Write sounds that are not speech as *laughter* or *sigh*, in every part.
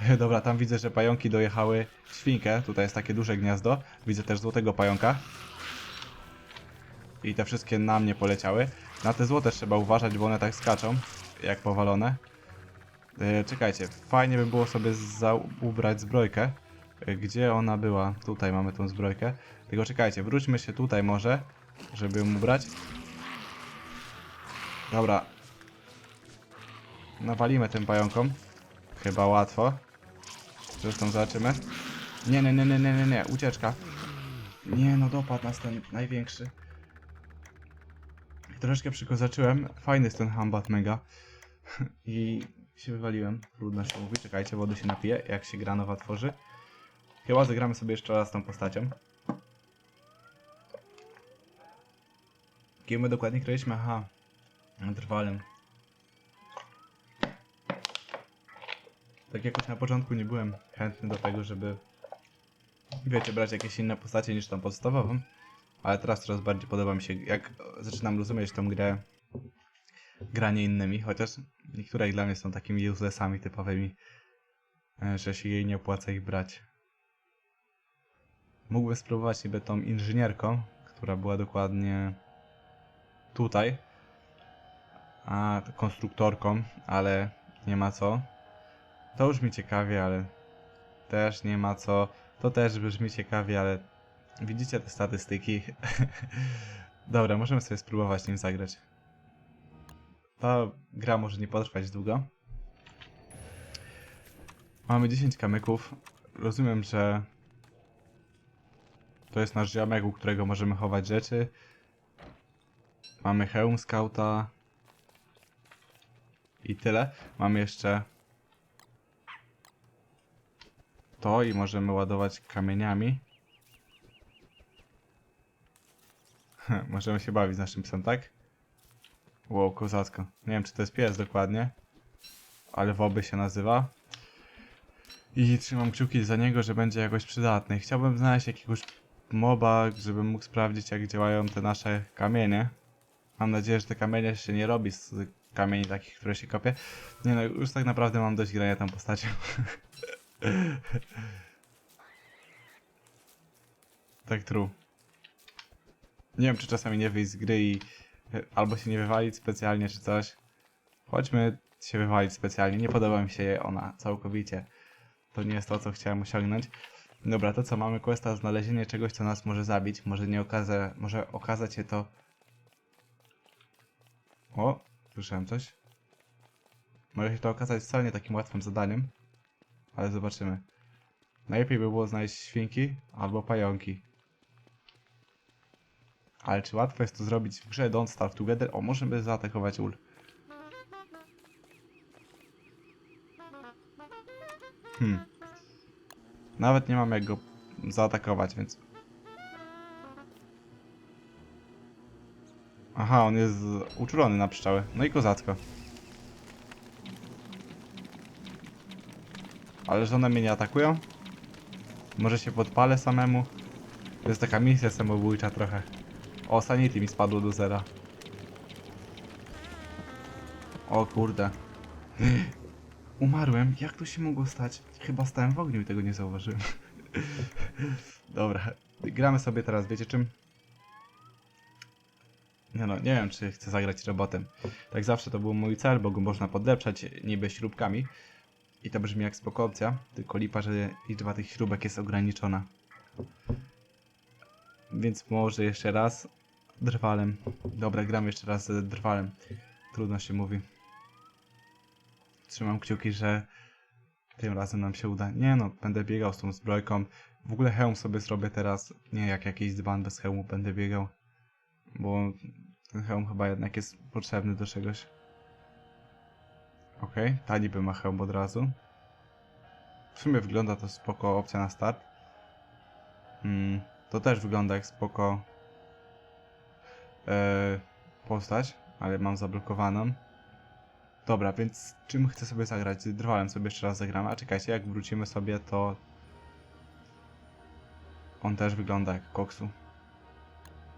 *laughs* Dobra, tam widzę, że pająki dojechały świnkę. Tutaj jest takie duże gniazdo. Widzę też złotego pająka. I te wszystkie na mnie poleciały. Na te złote trzeba uważać, bo one tak skaczą, jak powalone. E, czekajcie, fajnie by było sobie ubrać zbrojkę. E, Gdzie ona była? Tutaj mamy tą zbrojkę. Tylko czekajcie, wróćmy się tutaj może, żeby ją ubrać. Dobra. Nawalimy tym pająkom. Chyba łatwo. Zresztą zobaczymy. Nie, nie, nie, nie, nie, nie, nie, ucieczka. Nie, no dopadł nas ten największy. Troszeczkę przykozaczyłem. Fajny jest ten hambat mega. I się wywaliłem. Trudno się mówi. Czekajcie, wody się napije, jak się gra nowa tworzy. Chyba zagramy sobie jeszcze raz tą postacią. Kim my dokładnie graliśmy? Aha. Drwalem. Tak jakoś na początku nie byłem chętny do tego, żeby wiecie, brać jakieś inne postacie niż tą podstawową. Ale teraz coraz bardziej podoba mi się, jak zaczynam rozumieć tą grę granie innymi, chociaż niektóre dla mnie są takimi uselessami typowymi, e, że się jej nie opłaca ich brać. Mógłbym spróbować niby tą inżynierką, która była dokładnie tutaj, a konstruktorką, ale nie ma co. To już mi ciekawie, ale też nie ma co. To też brzmi ciekawie, ale widzicie te statystyki. *laughs* Dobra, możemy sobie spróbować nim zagrać. Ta gra może nie potrwać długo. Mamy 10 kamyków. Rozumiem, że to jest nasz ziomek, u którego możemy chować rzeczy. Mamy hełm skauta. I tyle. Mamy jeszcze to i możemy ładować kamieniami. możemy się bawić z naszym psem, tak? Wow, kozacko. Nie wiem, czy to jest pies dokładnie, ale Woby się nazywa. I trzymam kciuki za niego, że będzie jakoś przydatny. Chciałbym znaleźć jakiegoś moba, żebym mógł sprawdzić, jak działają te nasze kamienie. Mam nadzieję, że te kamienie się nie robi z kamieni takich, które się kopie. Nie no, już tak naprawdę mam dość grania tą postacią. *laughs* tak true. Nie wiem, czy czasami nie wyjść z gry i albo się nie wywalić specjalnie, czy coś. Chodźmy się wywalić specjalnie. Nie podoba mi się ona całkowicie. To nie jest to, co chciałem osiągnąć. Dobra, to co mamy questa znalezienie czegoś, co nas może zabić. Może nie okaże, może okazać się to. O, słyszałem coś. Może się to okazać wcale nie takim łatwym zadaniem. Ale zobaczymy. Najlepiej by było znaleźć świnki albo pająki. Ale czy łatwo jest to zrobić w grze Don't Starve Together? O, możemy zaatakować ul. Hmm. Nawet nie mam jak go zaatakować, więc... Aha, on jest uczulony na pszczoły. No i kozacko. Ale że one mnie nie atakują? Może się podpalę samemu? To jest taka misja samobójcza trochę. O, sanity mi spadło do zera. O kurde. *gasps* Umarłem? Jak to się mogło stać? Chyba stałem w ogniu i tego nie zauważyłem. *laughs* Dobra, gramy sobie teraz, wiecie czym? Nie no, nie wiem czy chcę zagrać robotem. Tak zawsze to był mój cel, bo go można podeprzeć niby śrubkami. I to brzmi jak spoko opcja, tylko lipa, że liczba tych śrubek jest ograniczona. Więc może jeszcze raz drwalem. Dobra, gram jeszcze raz drwalem. Trudno się mówi. Trzymam kciuki, że tym razem nam się uda. Nie no, będę biegał z tą zbrojką. W ogóle hełm sobie zrobię teraz. Nie jak jakiś dzban bez hełmu będę biegał. Bo ten hełm chyba jednak jest potrzebny do czegoś. Okej, okay, ta niby ma hełm od razu. W sumie wygląda to spoko opcja na start. Mm, to też wygląda jak spoko e, postać, ale mam zablokowaną. Dobra, więc czym chcę sobie zagrać? Drwalem sobie jeszcze raz zagramy, a czekajcie, jak wrócimy sobie, to on też wygląda jak koksu.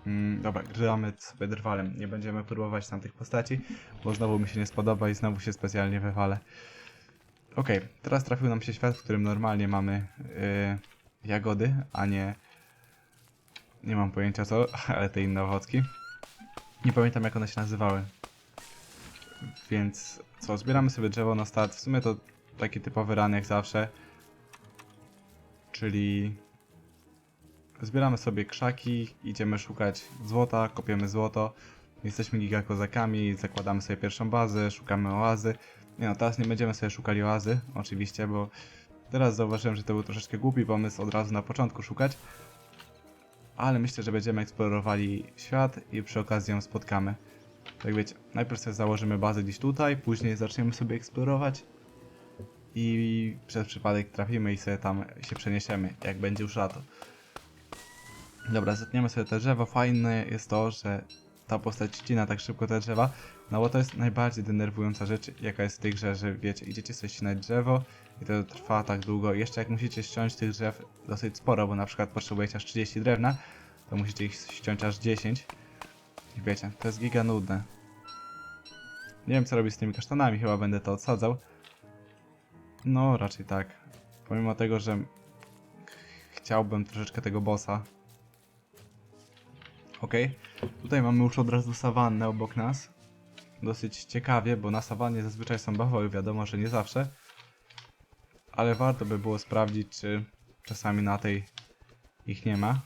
Mm, dobra, gramy sobie drwalem. Nie będziemy próbować tam tych postaci, bo znowu mi się nie spodoba i znowu się specjalnie wywalę. Okej, teraz trafił nam się świat, w którym normalnie mamy yy, jagody, a nie... Nie mam pojęcia co, *laughs* ale te inne owocki. Nie pamiętam jak one się nazywały. Więc co, zbieramy sobie drzewo na start. W sumie to taki typowy ran jak zawsze. Czyli zbieramy sobie krzaki, idziemy szukać złota, kopiemy złoto. Jesteśmy gigakozakami, zakładamy sobie pierwszą bazę, szukamy oazy. Nie no, teraz nie będziemy sobie szukali oazy, oczywiście, bo teraz zauważyłem, że to był troszeczkę głupi pomysł od razu na początku szukać. Ale myślę, że będziemy eksplorowali świat i przy okazji ją spotkamy. Tak wiecie, najpierw sobie założymy bazę gdzieś tutaj, później zaczniemy sobie eksplorować i przez przypadek trafimy i sobie tam się przeniesiemy, jak będzie już lato. Dobra, zetniemy sobie te drzewo. Fajne jest to, że ta postać ścina tak szybko te drzewa, no bo to jest najbardziej denerwująca rzecz, jaka jest w tej grze, że wiecie, idziecie sobie ścinać drzewo i to trwa tak długo. Jeszcze jak musicie ściąć tych drzew dosyć sporo, bo na przykład potrzebujecie aż 30 drewna, to musicie ich ściąć aż 10. I wiecie, to jest giga nudne. Nie wiem co robić z tymi kasztanami, chyba będę to odsadzał. No, raczej tak. Pomimo tego, że chciałbym troszeczkę tego bossa. Okej, tutaj mamy już od razu sawannę obok nas. Dosyć ciekawie, bo na sawannie zazwyczaj są bawoły, wiadomo, że nie zawsze. Ale warto by było sprawdzić, czy czasami na tej ich nie ma.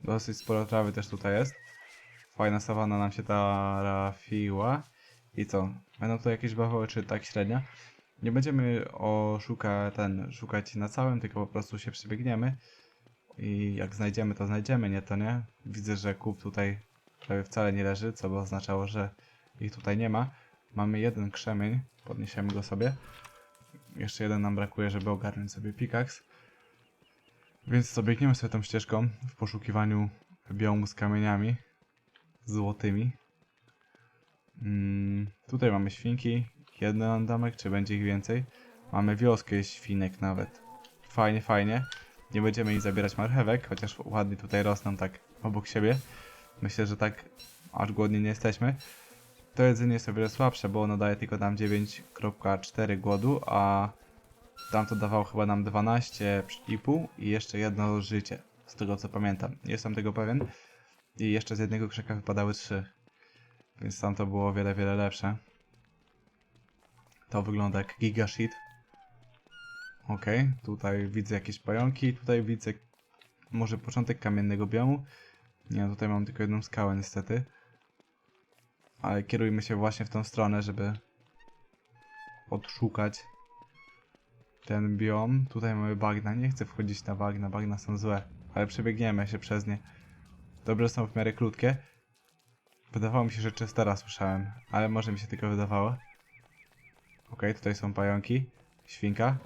Dosyć sporo trawy też tutaj jest. Fajna sawanna nam się trafiła. I co? Będą tu jakieś bawoły, czy tak średnio? Nie będziemy o szuka, ten, szukać na całym, tylko po prostu się przebiegniemy. I jak znajdziemy, to znajdziemy, nie to nie. Widzę, że kup tutaj prawie wcale nie leży, co by oznaczało, że ich tutaj nie ma. Mamy jeden krzemień, podniesiemy go sobie. Jeszcze jeden nam brakuje, żeby ogarnąć sobie pickaxe. Więc co, biegniemy sobie tą ścieżką w poszukiwaniu biomu z kamieniami złotymi. Mm, tutaj mamy świnki, jeden domek, czy będzie ich więcej? Mamy wioskę świnek nawet. Fajnie, fajnie. Nie będziemy im zabierać marchewek, chociaż ładnie tutaj rosną tak obok siebie. Myślę, że tak aż głodni nie jesteśmy. To jedzenie jest o wiele słabsze, bo ono daje tylko nam 9.4 głodu, a tamto dawało chyba nam 12,5 i jeszcze jedno życie, z tego co pamiętam. Jestem tego pewien. I jeszcze z jednego krzaka wypadały 3. Więc tam to było o wiele, wiele lepsze. To wygląda jak giga shit. Okej, tutaj widzę jakieś pająki, tutaj widzę może początek kamiennego biomu. Nie, tutaj mam tylko jedną skałę niestety. Ale kierujmy się właśnie w tą stronę, żeby odszukać ten biom. Tutaj mamy bagna, nie chcę wchodzić na bagna, bagna są złe, ale przebiegniemy się przez nie. Dobrze są w miarę krótkie. Wydawało mi się, że Chestera słyszałem, ale może mi się tylko wydawało. Okej, tutaj są pająki. Świnka.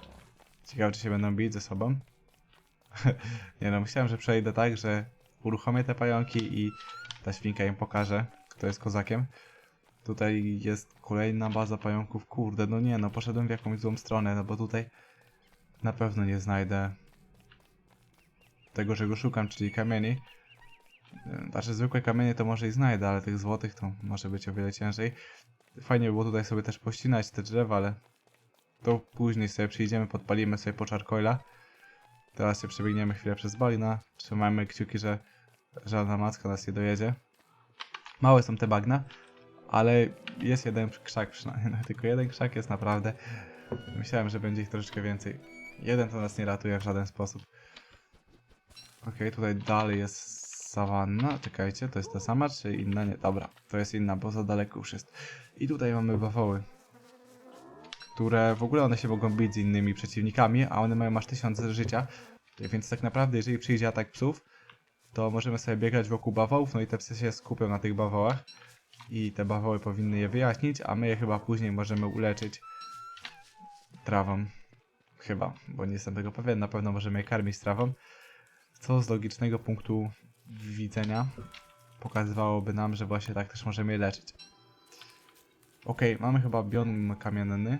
Ciekawe, czy się będą bić ze sobą. *laughs* nie no, myślałem, że przejdę tak, że uruchomię te pająki i ta świnka im pokaże, kto jest kozakiem. Tutaj jest kolejna baza pająków. Kurde, no nie, no poszedłem w jakąś złą stronę, no bo tutaj na pewno nie znajdę tego, czego szukam, czyli kamieni. Znaczy zwykłe kamienie to może i znajdę, ale tych złotych to może być o wiele ciężej. Fajnie by było tutaj sobie też pościnać te drzewa, ale to później sobie przyjdziemy, podpalimy sobie po charcoala. Teraz się przebiegniemy chwilę przez balina. Trzymajmy kciuki, że żadna macka nas nie dojedzie. Małe są te bagna, ale jest jeden krzak przynajmniej. No, *laughs* tylko jeden krzak jest naprawdę. Myślałem, że będzie ich troszeczkę więcej. Jeden to nas nie ratuje w żaden sposób. Okej, tutaj dalej jest sawanna. Czekajcie, to jest ta sama, czy inna? Nie, dobra, to jest inna, bo za daleko już jest. I tutaj mamy bawoły, które w ogóle one się mogą bić z innymi przeciwnikami, a one mają aż 1000 życia. Więc tak naprawdę, jeżeli przyjdzie atak psów, to możemy sobie biegać wokół bawołów, no i te psy się skupią na tych bawołach. I te bawoły powinny je wyjaśnić, a my je chyba później możemy uleczyć trawą. Chyba, bo nie jestem tego pewien, na pewno możemy je karmić trawą. Co z logicznego punktu widzenia pokazywałoby nam, że właśnie tak też możemy je leczyć. Ok, mamy chyba biom kamienny,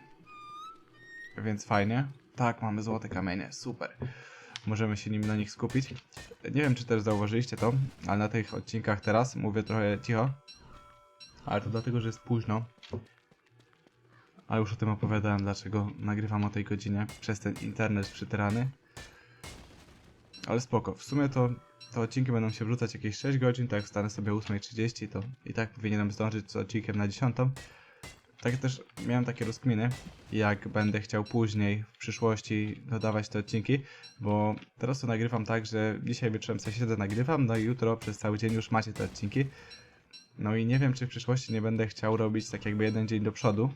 więc fajnie. Tak, mamy złote kamienie, super. Możemy się nim na nich skupić. Nie wiem, czy też zauważyliście to, ale na tych odcinkach teraz mówię trochę cicho. Ale to dlatego, że jest późno. A już o tym opowiadałem, dlaczego nagrywam o tej godzinie przez ten internet przytyrany. Ale spoko, w sumie to te odcinki będą się wrzucać jakieś 6 godzin, tak jak wstanę sobie o 8.30, to i tak powinienem zdążyć z odcinkiem na 10. Tak też miałem takie rozkminy, jak będę chciał później, w przyszłości dodawać te odcinki, bo teraz to nagrywam tak, że dzisiaj wieczorem sobie siedzę, nagrywam, no i jutro przez cały dzień już macie te odcinki. No i nie wiem, czy w przyszłości nie będę chciał robić tak jakby jeden dzień do przodu,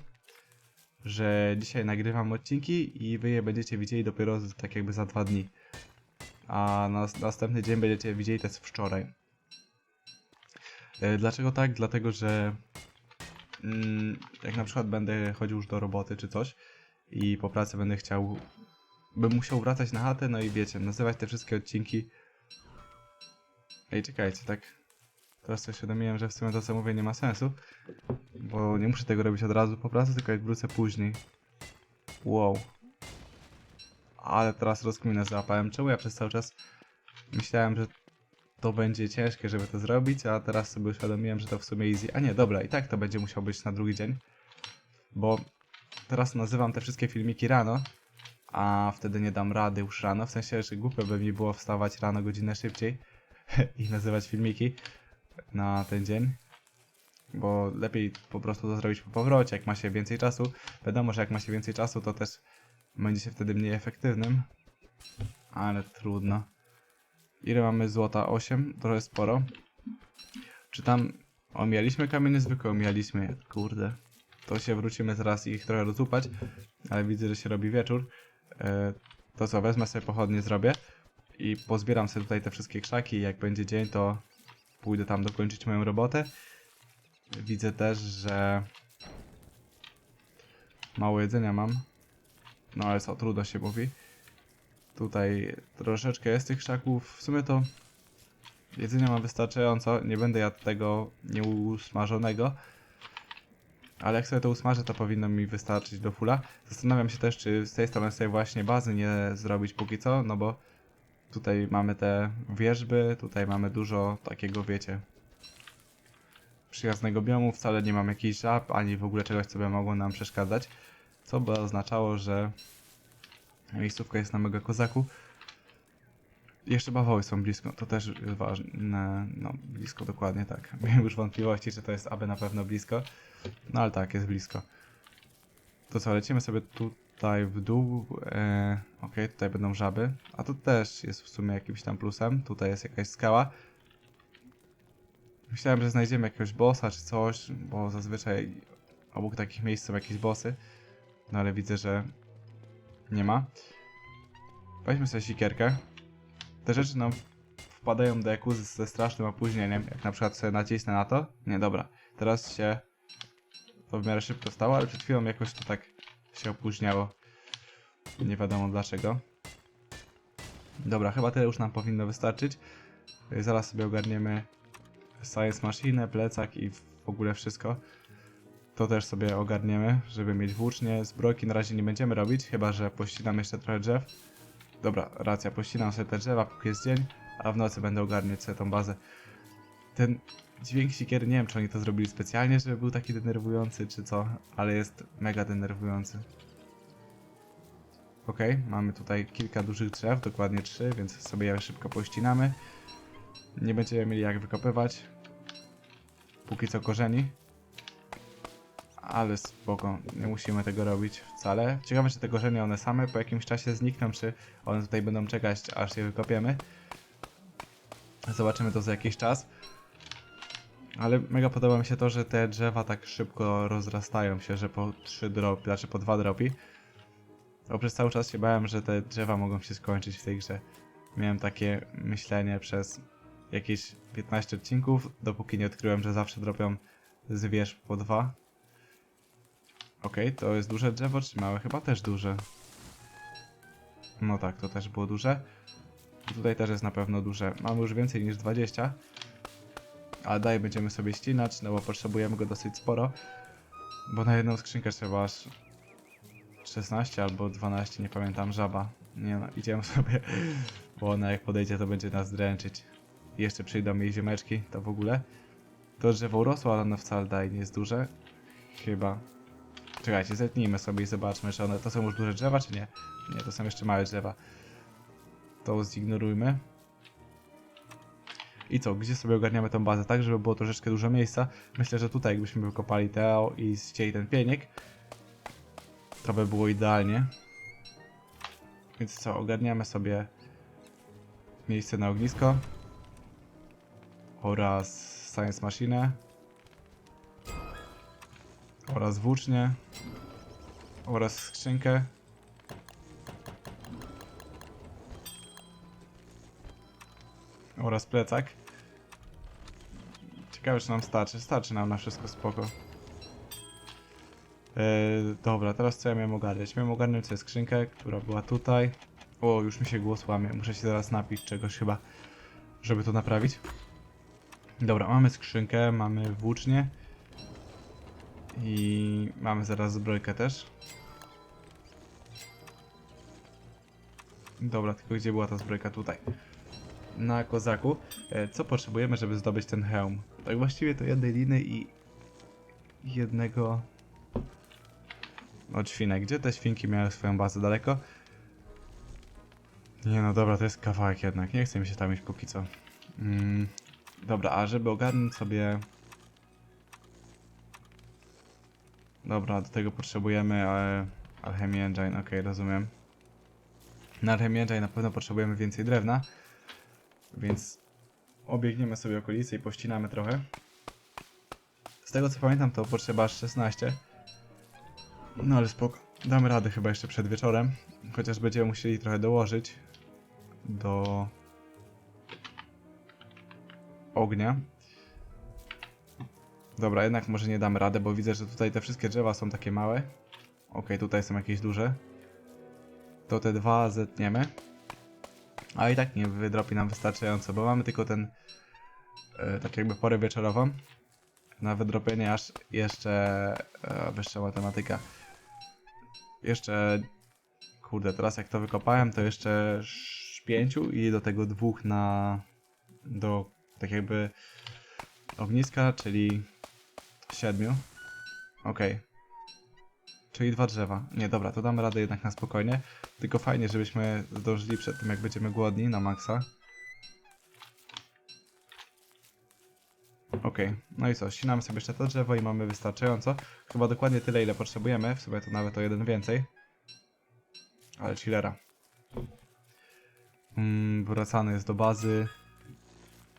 że dzisiaj nagrywam odcinki i wy je będziecie widzieli dopiero tak jakby za dwa dni. A nas, następny dzień będziecie widzieli jest wczoraj. E, Dlaczego tak? Dlatego, że jak na przykład będę chodził już do roboty czy coś i po pracy będę chciał, bym musiał wracać na chatę, no i wiecie, nazywać te wszystkie odcinki. Ej, czekajcie, tak. Teraz sobie świadomiłem, że w sumie to co mówię nie ma sensu, bo nie muszę tego robić od razu po pracy, tylko jak wrócę później. Wow. Ale teraz rozkminę złapałem. Czemu ja przez cały czas myślałem, że to będzie ciężkie, żeby to zrobić, a teraz sobie uświadomiłem, że to w sumie easy. A nie, dobra, i tak to będzie musiał być na drugi dzień. Bo teraz nazywam te wszystkie filmiki rano, a wtedy nie dam rady już rano. W sensie, że głupio by mi było wstawać rano godzinę szybciej *laughs* i nazywać filmiki na ten dzień. Bo lepiej po prostu to zrobić po powrocie, jak ma się więcej czasu. Wiadomo, że jak ma się więcej czasu, to też będzie się wtedy mniej efektywnym. Ale trudno. Ile mamy złota? 8? Trochę sporo. Czy tam omieliśmy kamienie zwykłe? Omieliśmy. Kurde. To się wrócimy zaraz i ich trochę rozłupać. Ale widzę, że się robi wieczór. E, to co, wezmę sobie pochodnie, zrobię. I pozbieram sobie tutaj te wszystkie krzaki. Jak będzie dzień, to pójdę tam dokończyć moją robotę. Widzę też, że mało jedzenia mam. No ale co, trudno się mówi. Tutaj troszeczkę jest tych krzaków. W sumie to jedzenia mam wystarczająco. Nie będę jadł tego nieusmażonego. Ale jak sobie to usmażę, to powinno mi wystarczyć do fula. Zastanawiam się też, czy z tej strony sobie właśnie bazy nie zrobić póki co, no bo tutaj mamy te wierzby, tutaj mamy dużo takiego, wiecie, przyjaznego biomu. Wcale nie mam jakichś żab, ani w ogóle czegoś, co by mogło nam przeszkadzać. Co by oznaczało, że miejscówka jest na mega kozaku. Jeszcze bawoły są blisko, to też ważne. No, blisko dokładnie, tak. *laughs* Miałem już wątpliwości, czy to jest aby na pewno blisko. No ale tak, jest blisko. To co, lecimy sobie tutaj w dół. E, Okej, tutaj będą żaby. A tu też jest w sumie jakimś tam plusem. Tutaj jest jakaś skała. Myślałem, że znajdziemy jakiegoś bossa czy coś, bo zazwyczaj obok takich miejsc są jakieś bossy. No ale widzę, że nie ma. Weźmy sobie sikierkę. Te rzeczy nam wpadają do eku z- ze strasznym opóźnieniem. Jak na przykład sobie nacisnę na to. Nie, dobra. Teraz się to w miarę szybko stało, ale przed chwilą jakoś to tak się opóźniało. Nie wiadomo dlaczego. Dobra, chyba tyle już nam powinno wystarczyć. Zaraz sobie ogarniemy Science Machine, plecak i w ogóle wszystko. To też sobie ogarniemy, żeby mieć włócznie. Zbrojki na razie nie będziemy robić, chyba że pościnam jeszcze trochę drzew. Dobra, racja, pościnam sobie te drzewa, póki jest dzień, a w nocy będę ogarniać sobie tą bazę. Ten dźwięk sikiery, nie wiem czy oni to zrobili specjalnie, żeby był taki denerwujący, czy co, ale jest mega denerwujący. Okej, mamy tutaj kilka dużych drzew, dokładnie trzy, więc sobie je szybko pościnamy. Nie będziemy mieli jak wykopywać. Póki co korzeni. Ale spoko, nie musimy tego robić wcale. Ciekawe, czy te korzenie one same po jakimś czasie znikną, czy one tutaj będą czekać, aż je wykopiemy. Zobaczymy to za jakiś czas. Ale mega podoba mi się to, że te drzewa tak szybko rozrastają się, że po 3 dropy, znaczy po 2 dropy. Bo przez cały czas się bałem, że te drzewa mogą się skończyć w tej grze. Miałem takie myślenie przez jakieś 15 odcinków, dopóki nie odkryłem, że zawsze dropią z wież po dwa. Okej, to jest duże drzewo, czy małe? Chyba też duże. No tak, to też było duże. Tutaj też jest na pewno duże. Mamy już więcej niż 20. Ale dalej będziemy sobie ścinać, no bo potrzebujemy go dosyć sporo. Bo na jedną skrzynkę trzeba aż 16 albo 12, nie pamiętam, żaba. Nie no, idziemy *laughs* sobie, bo ona jak podejdzie to będzie nas dręczyć. Jeszcze przyjdą jej ziemeczki, to w ogóle. To drzewo urosło, ale ono wcale dalej nie jest duże. Chyba. Czekajcie, zetnijmy sobie i zobaczmy, czy one to są już duże drzewa, czy nie. Nie, to są jeszcze małe drzewa. To zignorujmy. I co, gdzie sobie ogarniamy tą bazę, tak żeby było troszeczkę dużo miejsca? Myślę, że tutaj jakbyśmy wykopali Teo i ścięli ten pieniek, to by było idealnie. Więc co, ogarniamy sobie miejsce na ognisko oraz Science Machine oraz włócznie oraz skrzynkę oraz plecak. Ciekawe, czy nam starczy. Starczy nam na wszystko spoko. Eee, dobra, teraz co ja miałem ogarniać? Miałem ogarnąć sobie skrzynkę, która była tutaj. O, już mi się głos łamie. Muszę się zaraz napić czegoś chyba, żeby to naprawić. Dobra, mamy skrzynkę, mamy włócznie. I mamy zaraz zbrojkę też. Dobra, tylko gdzie była ta zbrojka? Tutaj. Na kozaku. E, Co potrzebujemy, żeby zdobyć ten hełm? Tak właściwie to jednej liny i jednego od świnek. Gdzie te świnki miały swoją bazę daleko? Nie no dobra, to jest kawałek jednak. Nie chcę mi się tam iść póki co. Mm, dobra, a żeby ogarnąć sobie... Dobra, do tego potrzebujemy e, Alchemy Engine, ok, rozumiem. Na Alchemy Engine na pewno potrzebujemy więcej drewna, więc obiegniemy sobie okolice i pościnamy trochę. Z tego co pamiętam to potrzeba aż 16. No ale spoko. Damy radę chyba jeszcze przed wieczorem. Chociaż będziemy musieli trochę dołożyć do ognia. Dobra, jednak może nie damy radę, bo widzę, że tutaj te wszystkie drzewa są takie małe. Ok, tutaj są jakieś duże. To te dwa zetniemy. A i tak nie wydropi nam wystarczająco, bo mamy tylko ten e, tak jakby porę wieczorową. Na wydropienie aż jeszcze e, wyższa matematyka. Jeszcze kurde, teraz jak to wykopałem, to jeszcze sz- pięciu i do tego dwóch na do tak jakby ogniska, czyli siedmiu. Okej. Czyli dwa drzewa. Nie, dobra, to damy radę jednak na spokojnie. Tylko fajnie, żebyśmy zdążyli przed tym, jak będziemy głodni na maksa. Okej, no i co, ścinamy sobie jeszcze to drzewo i mamy wystarczająco. Chyba dokładnie tyle, ile potrzebujemy, w sumie to nawet o jeden więcej. Ale chillera. Mm, wracany jest do bazy.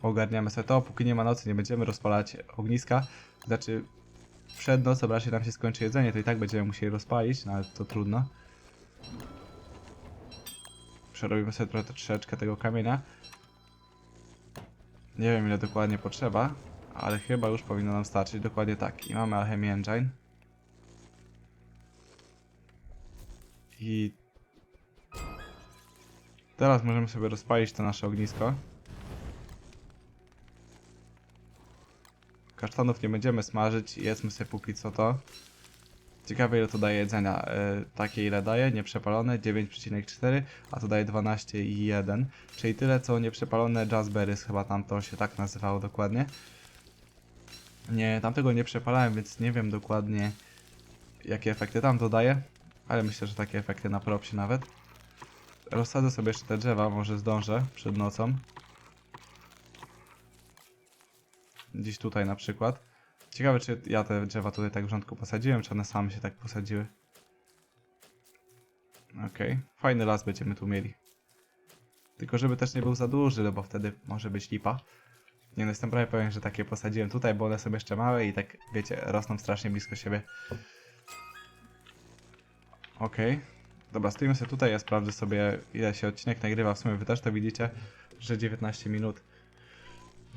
Ogarniamy sobie to, póki nie ma nocy, nie będziemy rozpalać ogniska. Znaczy, przed nocą raczej nam się skończy jedzenie, to i tak będziemy musieli rozpalić, no ale to trudno. Przerobimy sobie trochę troszeczkę tego kamienia. Nie wiem ile dokładnie potrzeba, ale chyba już powinno nam starczyć. Dokładnie tak. I mamy Alchemy Engine. I teraz możemy sobie rozpalić to nasze ognisko. Kasztanów nie będziemy smażyć, jedzmy sobie póki co to. Ciekawe ile to daje jedzenia. E, takie ile daje, nieprzepalone 9,4, a to daje 12,1. Czyli tyle co nieprzepalone Jazzberries, chyba tam to się tak nazywało dokładnie. Nie, tamtego nie przepalałem, więc nie wiem dokładnie jakie efekty tam to daje. Ale myślę, że takie efekty na propsie nawet. Rozsadzę sobie jeszcze te drzewa, może zdążę przed nocą. Gdzieś tutaj na przykład. Ciekawe, czy ja te drzewa tutaj tak w rządku posadziłem, czy one same się tak posadziły. Okej, fajny las będziemy tu mieli. Tylko żeby też nie był za duży, no bo wtedy może być lipa. Nie no, jestem prawie pewien, że takie posadziłem tutaj, bo one są jeszcze małe i tak, wiecie, rosną strasznie blisko siebie. Okej. Dobra, stoimy sobie tutaj, ja sprawdzę sobie ile się odcinek nagrywa. W sumie wy też to widzicie, że 19 minut.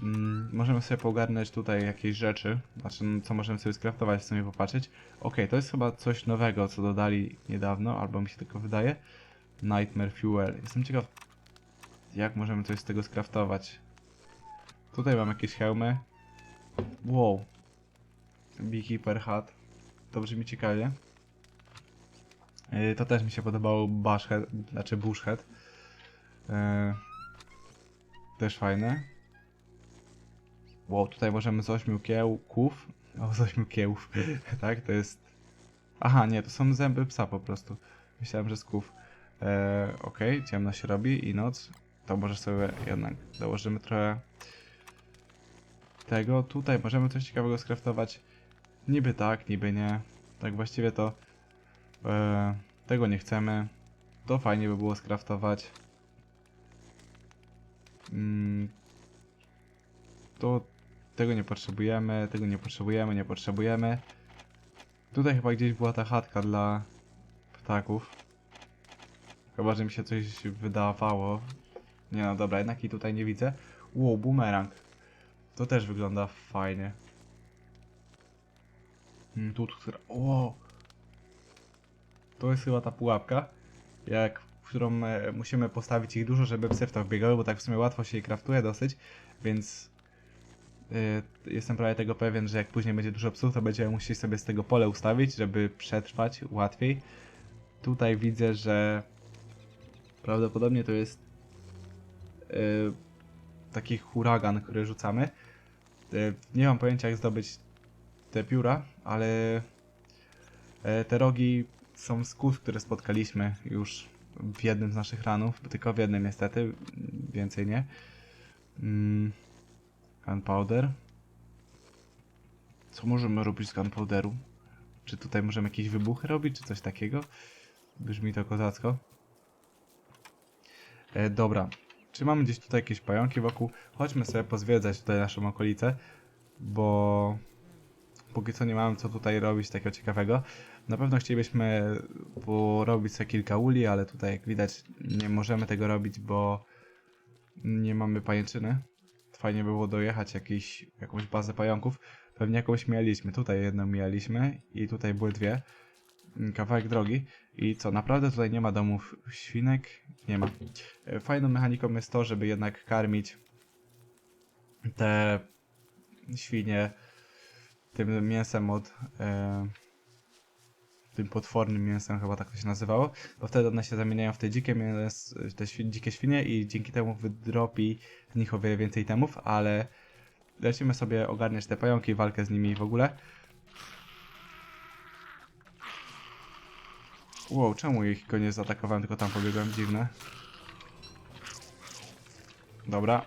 Mm, możemy sobie poogarnąć tutaj jakieś rzeczy, znaczy no, co możemy sobie skraftować, w sumie popatrzeć. Okej, to jest chyba coś nowego, co dodali niedawno, albo mi się tylko wydaje. Nightmare Fuel. Jestem ciekaw, jak możemy coś z tego skraftować. Tutaj mam jakieś hełmy. Wow. Beekeeper hat. To brzmi ciekawie. Yy, to też mi się podobało Bashhead, znaczy Bushhead. Yy, też fajne. Wow, tutaj możemy z ośmiu kiełków. O, z ośmiu kiełów. *laughs* tak, to jest Aha, nie, to są zęby psa po prostu. Myślałem, że sków. Eee, Okej, ciemno się robi i noc. To może sobie jednak dołożymy trochę tego. Tutaj możemy coś ciekawego skraftować. Niby tak, niby nie. Tak właściwie to e, tego nie chcemy. To fajnie by było skraftować. Mm, to tego nie potrzebujemy, tego nie potrzebujemy, nie potrzebujemy. Tutaj chyba gdzieś była ta chatka dla ptaków. Chyba, że mi się coś wydawało. Nie no, dobra, jednak i tutaj nie widzę. Wow, bumerang. To też wygląda fajnie. Mm, Tu, która... Wow. To jest chyba ta pułapka, jak, w którą e, musimy postawić ich dużo, żeby psy w to wbiegały, bo tak w sumie łatwo się je kraftuje dosyć, więc jestem prawie tego pewien, że jak później będzie dużo psów, to będziemy musieli sobie z tego pole ustawić, żeby przetrwać łatwiej. Tutaj widzę, że prawdopodobnie to jest e, taki huragan, który rzucamy. E, nie mam pojęcia jak zdobyć te pióra, ale te rogi są z kus, które spotkaliśmy już w jednym z naszych ranów, tylko w jednym niestety, więcej nie. Gunpowder. Co możemy robić z gunpowderu? Czy tutaj możemy jakieś wybuchy robić, czy coś takiego? Brzmi to kozacko. E, dobra, czy mamy gdzieś tutaj jakieś pająki wokół? Chodźmy sobie pozwiedzać tutaj naszą okolicę, bo póki co nie mamy co tutaj robić takiego ciekawego. Na pewno chcielibyśmy porobić sobie kilka uli, ale tutaj jak widać nie możemy tego robić, bo nie mamy pajęczyny. Fajnie by było dojechać jakiś, jakąś bazę pająków. Pewnie jakąś mieliśmy. Tutaj jedną mieliśmy i tutaj były dwie. Mm, Kawałek drogi. I co, naprawdę tutaj nie ma domów świnek? Nie ma. E, Fajną mechaniką jest to, żeby jednak karmić te świnie tym mięsem od. E, tym potwornym mięsem, chyba tak to się nazywało, bo wtedy one się zamieniają w te dzikie mięs, te świ- dzikie świnie i dzięki temu wydropi z nich o wiele więcej temów, ale lecimy sobie ogarniać te pająki, walkę z nimi w ogóle. Wow, czemu ich go nie zaatakowałem, tylko tam pobiegłem? Dziwne. Dobra.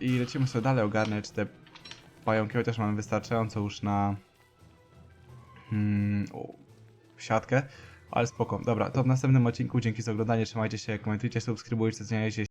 I lecimy sobie dalej ogarniać te pająki, chociaż mamy wystarczająco już na hmm, siatkę, ale spoko. Dobra, to w następnym odcinku. Dzięki za oglądanie, trzymajcie się, komentujcie, subskrybujcie, zmieniajcie